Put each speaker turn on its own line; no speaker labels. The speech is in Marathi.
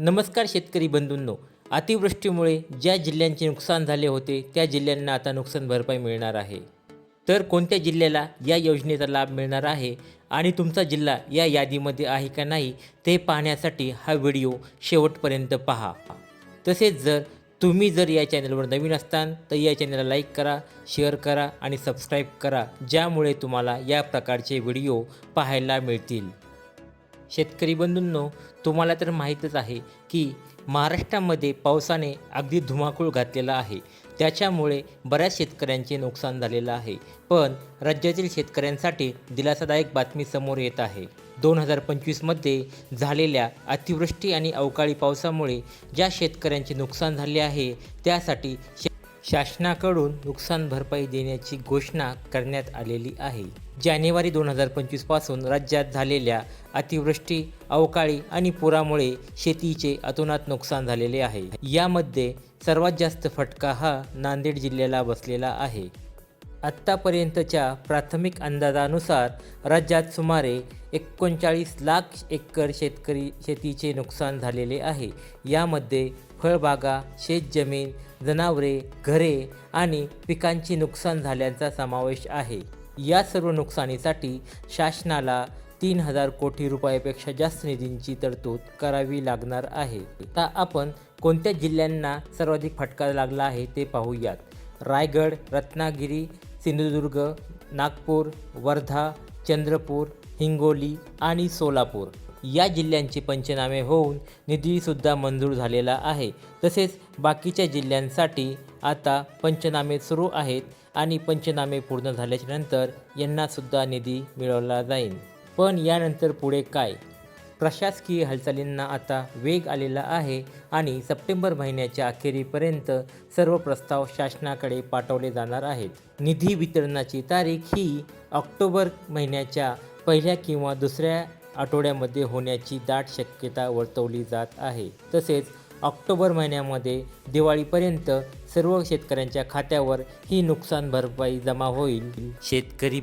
नमस्कार शेतकरी बंधूंनो. अतिवृष्टीमुळे ज्या जिल्ह्यांचे नुकसान झाले होते त्या जिल्ह्यांना आता नुकसान भरपाई मिळणार आहे. तर कोणत्या जिल्ह्याला या योजनेचा लाभ मिळणार आहे आणि तुमचा जिल्हा या यादीमध्ये आहे का नाही ते पाहण्यासाठी हा व्हिडिओ शेवटपर्यंत पहा. तसेच जर तुम्ही जर या चॅनलवर नवीन असताल तर या चॅनलला लाईक करा शेअर करा आणि सबस्क्राईब करा ज्यामुळे तुम्हाला या प्रकारचे व्हिडिओ पाहायला मिळतील. शेतकरी बंधूंनो तुम्हाला तर माहीतच आहे की महाराष्ट्रामध्ये पावसाने अगदी धुमाकूळ घातलेला आहे. त्याच्यामुळे बऱ्याच शेतकऱ्यांचे नुकसान झालेलं आहे. पण राज्यातील शेतकऱ्यांसाठी दिलासादायक बातमी समोर येत आहे. दोन हजार पंचवीसमध्ये झालेल्या अतिवृष्टी आणि अवकाळी पावसामुळे ज्या शेतकऱ्यांचे नुकसान झाले आहे त्यासाठी शासनाकडून नुकसान भरपाई देण्याची घोषणा करण्यात आलेली आहे. जानेवारी दोन हजार पंचवीसपासून राज्यात झालेल्या अतिवृष्टी अवकाळी आणि पुरामुळे शेतीचे अतोनात नुकसान झालेले आहे. यामध्ये सर्वात जास्त फटका हा नांदेड जिल्ह्याला बसलेला आहे. आत्तापर्यंतच्या प्राथमिक अंदाजानुसार राज्यात सुमारे एकोणचाळीस लाख एकर शेतकरी शेतीचे नुकसान झालेले आहे. यामध्ये फळबागा शेतजमीन जनावरे घरे आणि पिकांचे नुकसान झाल्याचा समावेश आहे. या सर्व नुकसानीसाठी शासनाला तीन हजार कोटी रुपयापेक्षा जास्त निधींची तरतूद करावी लागणार आहे. आता आपण कोणत्या जिल्ह्यांना सर्वाधिक फटका लागला आहे ते पाहूयात. रायगड रत्नागिरी सिंधुदुर्ग नागपूर वर्धा चंद्रपूर हिंगोली आणि सोलापूर या जिल्ह्यांचे पंचनामे होऊन निधीसुद्धा मंजूर झालेला आहे. तसेच बाकीच्या जिल्ह्यांसाठी आता पंचनामे सुरू आहेत. आणि पंचनामे पूर्ण झाल्याच्यानंतर यांनासुद्धा निधी मिळवला जाईल. पण यानंतर पुढे काय? प्रशासकीय हालचालींना आता वेग आलेला आहे आणि सप्टेंबर महिन्याच्या अखेरीपर्यंत सर्व प्रस्ताव शासनाकडे पाठवले जाणार आहेत. निधी वितरणाची तारीख ही ऑक्टोबर महिन्याच्या पहिल्या किंवा दुसऱ्या आठवड्यामध्ये होण्याची दाट शक्यता वर्तवली जात आहे. तसेच ऑक्टोबर महिन्यामध्ये दिवाळीपर्यंत सर्व शेतकऱ्यांच्या खात्यावर ही नुकसान भरपाई जमा होईल. शेतकरी